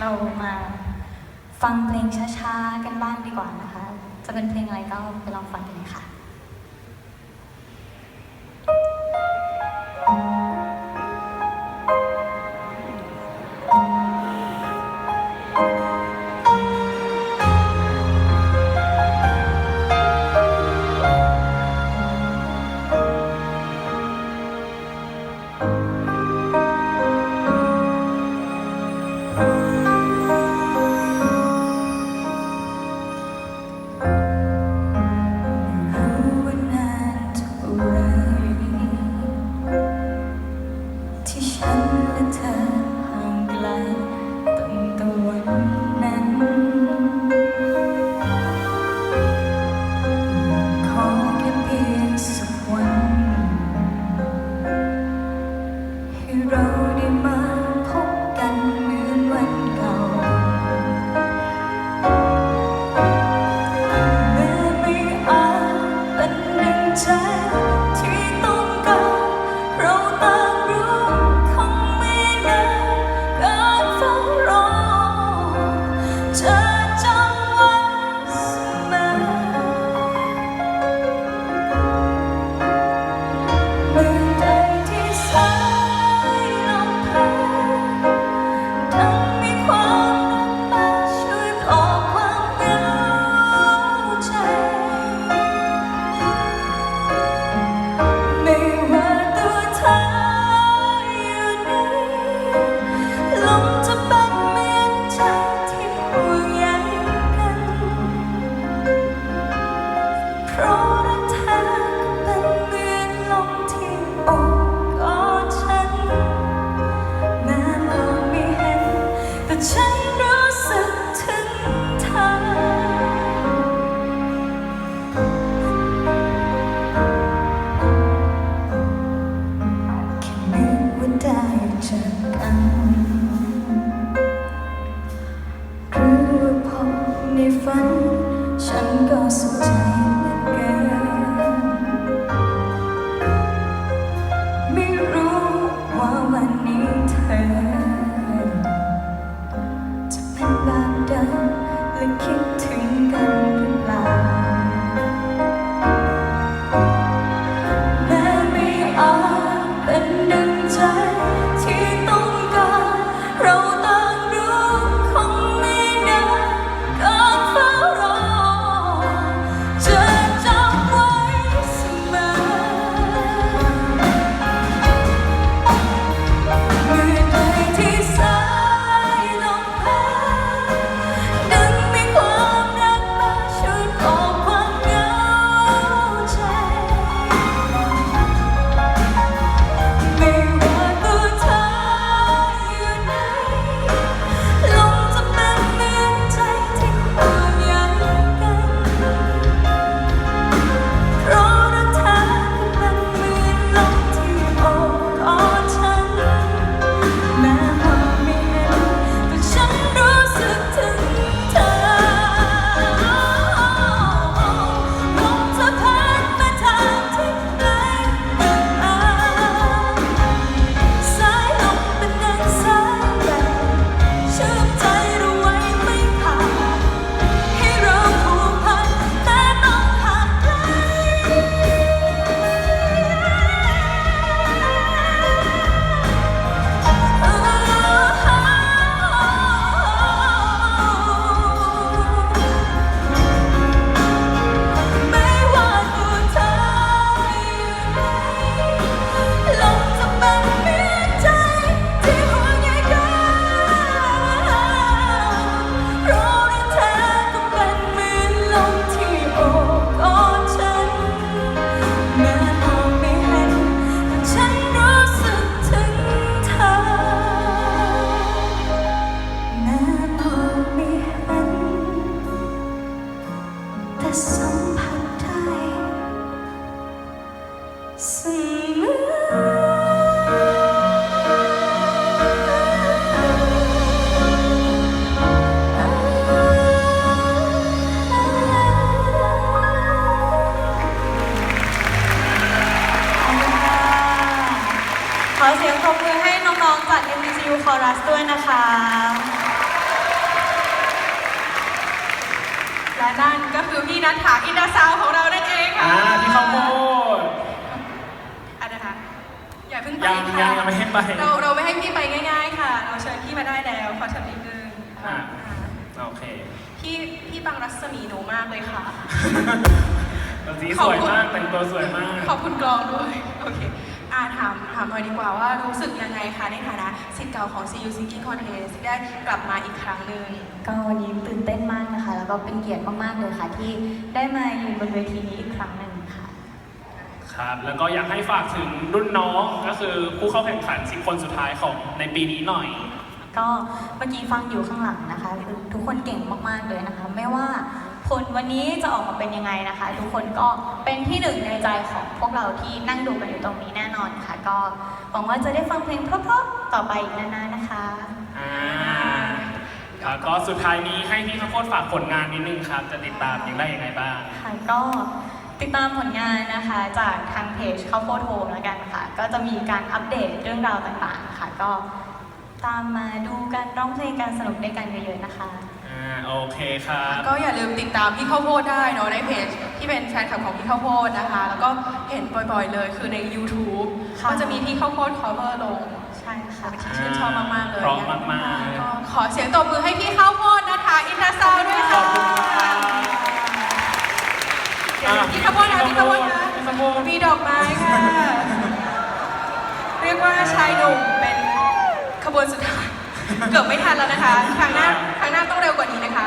เรามาฟังเพลงช้าๆ กันบ้างดีกว่านะคะ จะเป็นเพลงอะไรก็ไปลองฟังกันเลยค่ะ อรัสด้วยนะคะ และนั่นก็คือพี่นัทถาอินดาซาวของเรานั่นเองค่ะพี่ข้าวโพดอะนะคะอย่าเพิ่งไปยังยัค่ะงยังไม่ให้ไปเราเราไม่ให้พี่ไปง่าย ๆ ค่ะ เราเชิญพี่มาได้แล้วขอเชิญนิดนึงอ่าโอเคพี่พี่บังรัศมีหนูมากเลยค่ะ ตัวสีสวยมากแต่งตัวสวยมาก ขอบคุณกลองด้วย โอเค อ่าถามถามหน่อยดีกว่าว่ารู้สึกยังไงคะในฐานะสิทธิ์เก่าของ CU Singing Contest ที่ได้กลับมาอีกครั้งหนึ่ง ก็วันนี้ตื่นเต้นมากนะคะ แล้วก็เป็นเกียรติมาก ๆ เลยค่ะ ที่ได้มายืนบนเวทีนี้อีกครั้งหนึ่งค่ะ ครับ แล้วก็อยากให้ฝากถึงรุ่นน้องก็คือผู้เข้าแข่งขัน10คนสุดท้ายของในปีนี้หน่อย ก็เมื่อกี้ฟังอยู่ข้างหลังนะคะคือทุกคนเก่งมาก ๆ เลยนะคะ ไม่ว่า ผลวันนี้จะออกมาเป็นยังไงนะคะ ทุกคนก็เป็นที่หนึ่งในใจของพวกเราที่นั่งดูกันอยู่ตรงนี้แน่นอนค่ะ ก็หวังว่าจะได้ฟังเพลงเพราะๆต่อไปอีกนานๆนะคะอ่าครับก็สุดท้ายนี้ให้พี่ข้าวโพดฝากผลงานนิดนึงครับจะติดตามยังได้ยังไงบ้างค่ะก็ติดตามผลงานนะคะ จากทางเพจข้าวโพดโฮมแล้วกันค่ะ ก็จะมีการอัปเดตเรื่องราวต่างๆค่ะ ก็ ตามมาดูกันร้องเพลงกันสนุกด้วยกันเยอะๆนะคะ อ่าโอเคครับ ก็อย่าลืมติดตามพี่ข้าวโพดได้เนาะในเพจที่เป็นแฟนคลับของพี่ข้าวโพดนะคะ แล้วก็เห็นบ่อยๆเลยคือใน YouTube ค่ะ ก็จะมีพี่ข้าวโพด cover ลงใช่ค่ะที่ชื่นชอบมากๆเลยเพราะมากๆ ก็ขอเสียงตบมือให้พี่ข้าวโพดนะคะ อินทราซาวด์ด้วยขค่ะอบคุณครับเดี๋ยวพี่ข้าวโพดนะพี่ข้าวโพดนะพี่ข้าวโพด มีดอกไม้ค่ะ เรียกว่าชายหนุ่มเป็น ขบวนสุดท้าย เกือบไม่ทันแล้วนะคะ ครั้งหน้า ครั้งหน้าต้องเร็วกว่านี้นะคะ